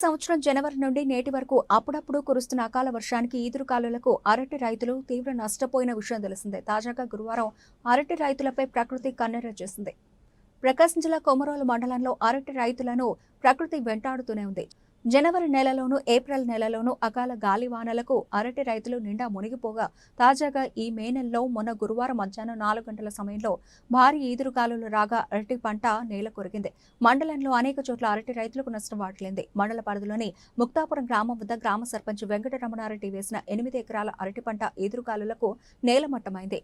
సంవత్సరం జనవరి నుండి నేటి వరకు అప్పుడప్పుడు కురుస్తున్న అకాల వర్షానికి ఈదురుకాలులకు అరటి రైతులు తీవ్ర నష్టపోయిన విషయం తెలిసిందే. తాజాగా గురువారం అరటి రైతులపై ప్రకృతి కన్నెర చేసింది. ప్రకాశం జిల్లా కొమరోలు మండలంలో అరటి రైతులను ప్రకృతి వెంటాడుతూనే ఉంది. జనవరి నెలలోనూ ఏప్రిల్ నెలలోనూ అకాల గాలివానలకు అరటి రైతులు నిండా మునిగిపోగా తాజాగా ఈ మే నెలలో మొన్న గురువారం మధ్యాహ్నం నాలుగు గంటల సమయంలో భారీ ఈదురుగాలులు రాగా అరటి పంట నేల కొరిగింది మండలంలో అనేక చోట్ల అరటి రైతులకు నష్టం వాటిల్లింది. మండల పరిధిలోని ముక్తాపురం గ్రామం వద్ద గ్రామ సర్పంచ్ వెంకటరమణారెడ్డి వేసిన ఎనిమిది ఎకరాల అరటి పంట ఈదురుగాలులకు నేలమట్టమైంది.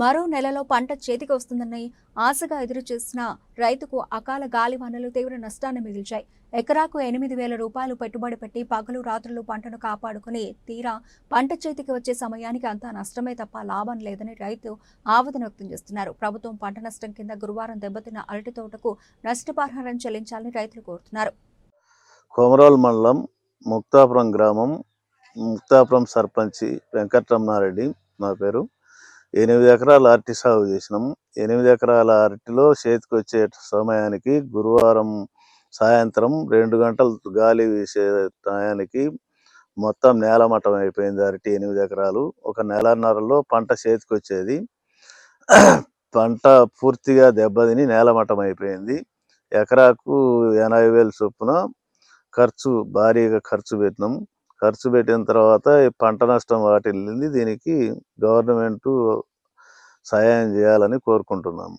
మరో నెలలో పంట చేతికి వస్తుందని ఆశగా ఎదురుచూసిన రైతుకు అకాల గాలివానలు తీవ్ర నష్టాన్ని మిగిల్చాయి. ఎకరాకు ఎనిమిది వేల రూపాయలు పెట్టుబడి పెట్టి పగలు రాత్రులు పంటను కాపాడుకుని తీరా పంట చేతికి వచ్చే సమయానికి అంతా నష్టమే తప్ప లాభం లేదని రైతు ఆవేదన వ్యక్తం చేస్తున్నారు. ప్రభుత్వం పంట నష్టం కింద గురువారం దెబ్బతిన్న అరటి తోటకు నష్టపరిహారం చెల్లించాలని రైతులు కోరుతున్నారు. కొమరోల్ మండలం ముక్తాపురం గ్రామం ముక్తాపురం సర్పంచి వెంకటరమణారెడ్డి నా పేరు. ఎనిమిది ఎకరాల అరటి సాగు చేసినాం. ఎనిమిది ఎకరాల అరటిలో చేతికి వచ్చే సమయానికి గురువారం సాయంత్రం రెండు గంటలు గాలి వీసే టయానికి మొత్తం నేలమట్టం అయిపోయింది అరటి ఎనిమిది ఎకరాలు. ఒక నెలన్నరలో పంట చేతికి వచ్చేది పంట పూర్తిగా దెబ్బతిని నేలమట్టం అయిపోయింది. ఎకరాకు ఎనభై వేలు చొప్పున ఖర్చు భారీగా ఖర్చు పెట్టినాం. ఖర్చు పెట్టిన తర్వాత ఈ పంట నష్టం వాటిల్లింది. దీనికి గవర్నమెంట్ సహాయం చేయాలని కోరుకుంటున్నాము.